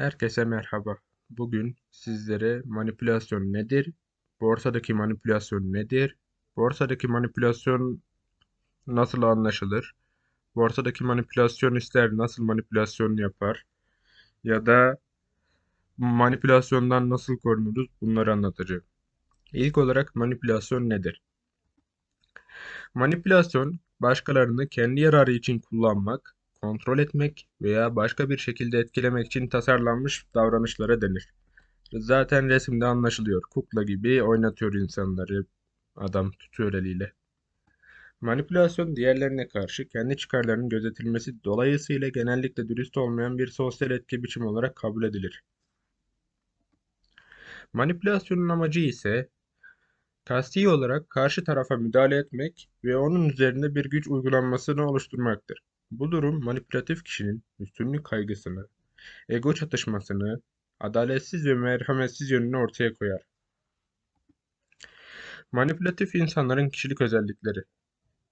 Herkese merhaba. Bugün sizlere manipülasyon nedir? Borsadaki manipülasyon nedir? Borsadaki manipülasyon nasıl anlaşılır? Borsadaki manipülasyonistler nasıl manipülasyon yapar? Ya da manipülasyondan nasıl korunuruz? Bunları anlatacağım. İlk olarak manipülasyon nedir? Manipülasyon, başkalarını kendi yararı için kullanmak, kontrol etmek veya başka bir şekilde etkilemek için tasarlanmış davranışlara denir. Zaten resimde anlaşılıyor. Kukla gibi oynatıyor insanları. Adam tutuyor eliyle. Manipülasyon diğerlerine karşı kendi çıkarlarının gözetilmesi dolayısıyla genellikle dürüst olmayan bir sosyal etki biçimi olarak kabul edilir. Manipülasyonun amacı ise kasti olarak karşı tarafa müdahale etmek ve onun üzerinde bir güç uygulanmasını oluşturmaktır. Bu durum manipülatif kişinin üstünlük kaygısını, ego çatışmasını, adaletsiz ve merhametsiz yönünü ortaya koyar. Manipülatif insanların kişilik özellikleri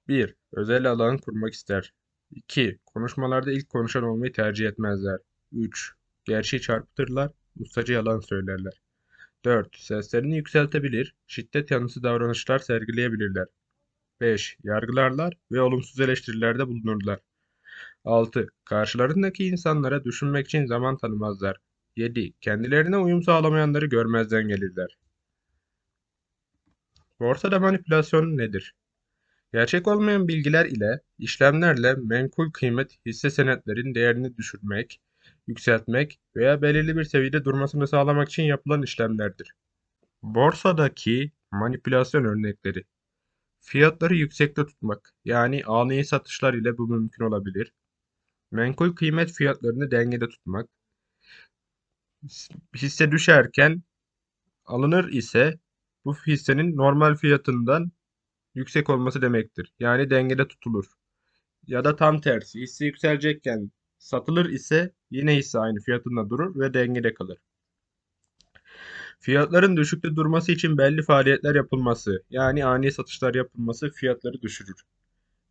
1. Özel alan kurmak ister. 2. Konuşmalarda ilk konuşan olmayı tercih etmezler. 3. Gerçeği çarpıtırlar, ustaca yalan söylerler. 4. Seslerini yükseltebilir, şiddet yanlısı davranışlar sergileyebilirler. 5. Yargılarlar ve olumsuz eleştirilerde bulunurlar. 6. Karşılarındaki insanlara düşünmek için zaman tanımazlar. 7. Kendilerine uyum sağlamayanları görmezden gelirler. Borsada manipülasyon nedir? Gerçek olmayan bilgiler ile, işlemlerle menkul kıymet hisse senetlerin değerini düşürmek, yükseltmek veya belirli bir seviyede durmasını sağlamak için yapılan işlemlerdir. Borsadaki manipülasyon örnekleri Fiyatları yüksekte tutmak, yani ani satışlar ile bu mümkün olabilir. Menkul kıymet fiyatlarını dengede tutmak. Hisse düşerken alınır ise bu hissenin normal fiyatından yüksek olması demektir. Yani dengede tutulur. Ya da tam tersi hisse yükselecekken satılır ise yine hisse aynı fiyatında durur ve dengede kalır. Fiyatların düşükte durması için belli faaliyetler yapılması, yani ani satışlar yapılması fiyatları düşürür.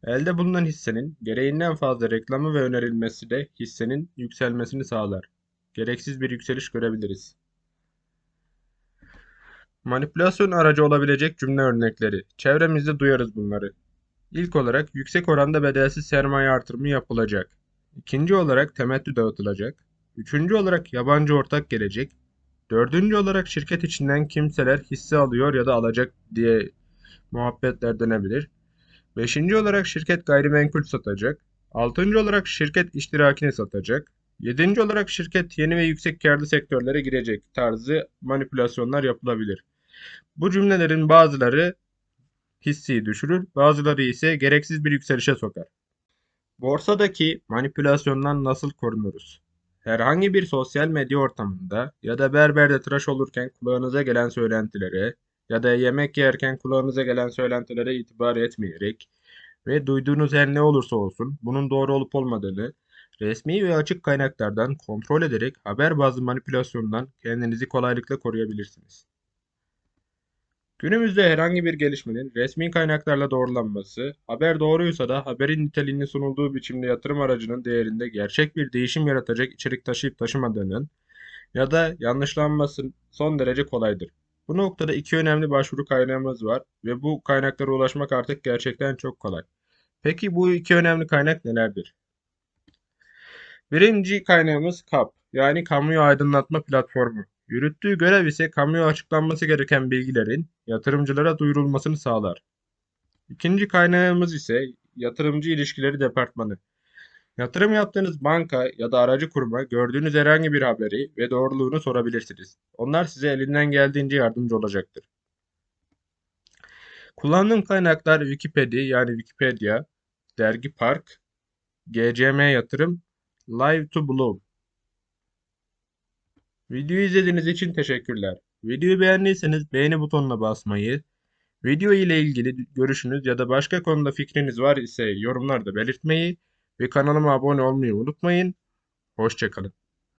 Elde bulunan hissenin gereğinden fazla reklamı ve önerilmesi de hissenin yükselmesini sağlar. Gereksiz bir yükseliş görebiliriz. Manipülasyon aracı olabilecek cümle örnekleri. Çevremizde duyarız bunları. İlk olarak yüksek oranda bedelsiz sermaye artırımı yapılacak. İkinci olarak temettü dağıtılacak. Üçüncü olarak yabancı ortak gelecek. Dördüncü olarak şirket içinden kimseler hisse alıyor ya da alacak diye muhabbetler dönebilir. Beşinci olarak şirket gayrimenkul satacak. Altıncı olarak şirket iştirakini satacak. Yedinci olarak şirket yeni ve yüksek karlı sektörlere girecek tarzı manipülasyonlar yapılabilir. Bu cümlelerin bazıları hisseyi düşürür, bazıları ise gereksiz bir yükselişe sokar. Borsadaki manipülasyondan nasıl korunuruz? Herhangi bir sosyal medya ortamında ya da berberde tıraş olurken kulağınıza gelen söylentilere ya da yemek yerken kulağınıza gelen söylentilere itibar etmeyerek ve duyduğunuz her ne olursa olsun bunun doğru olup olmadığını resmi ve açık kaynaklardan kontrol ederek haber bazlı manipülasyondan kendinizi kolaylıkla koruyabilirsiniz. Günümüzde herhangi bir gelişmenin resmi kaynaklarla doğrulanması, haber doğruysa da haberin niteliğinin sunulduğu biçimde yatırım aracının değerinde gerçek bir değişim yaratacak içerik taşıyıp taşımadığının ya da yanlışlanması son derece kolaydır. Bu noktada iki önemli başvuru kaynağımız var ve bu kaynaklara ulaşmak artık gerçekten çok kolay. Peki bu iki önemli kaynak nelerdir? Birinci kaynağımız KAP yani Kamuyu Aydınlatma Platformu. Yürüttüğü görev ise kamuya açıklanması gereken bilgilerin yatırımcılara duyurulmasını sağlar. İkinci kaynağımız ise Yatırımcı İlişkileri Departmanı. Yatırım yaptığınız banka ya da aracı kuruma gördüğünüz herhangi bir haberi ve doğruluğunu sorabilirsiniz. Onlar size elinden geldiğince yardımcı olacaktır. Kullandığım kaynaklar Wikipedia yani Wikipedia, Dergi Park, GCM Yatırım, Live to Blog. Videoyu izlediğiniz için teşekkürler. Videoyu beğendiyseniz beğeni butonuna basmayı, video ile ilgili görüşünüz ya da başka konuda fikriniz var ise yorumlarda belirtmeyi ve kanalıma abone olmayı unutmayın. Hoşçakalın.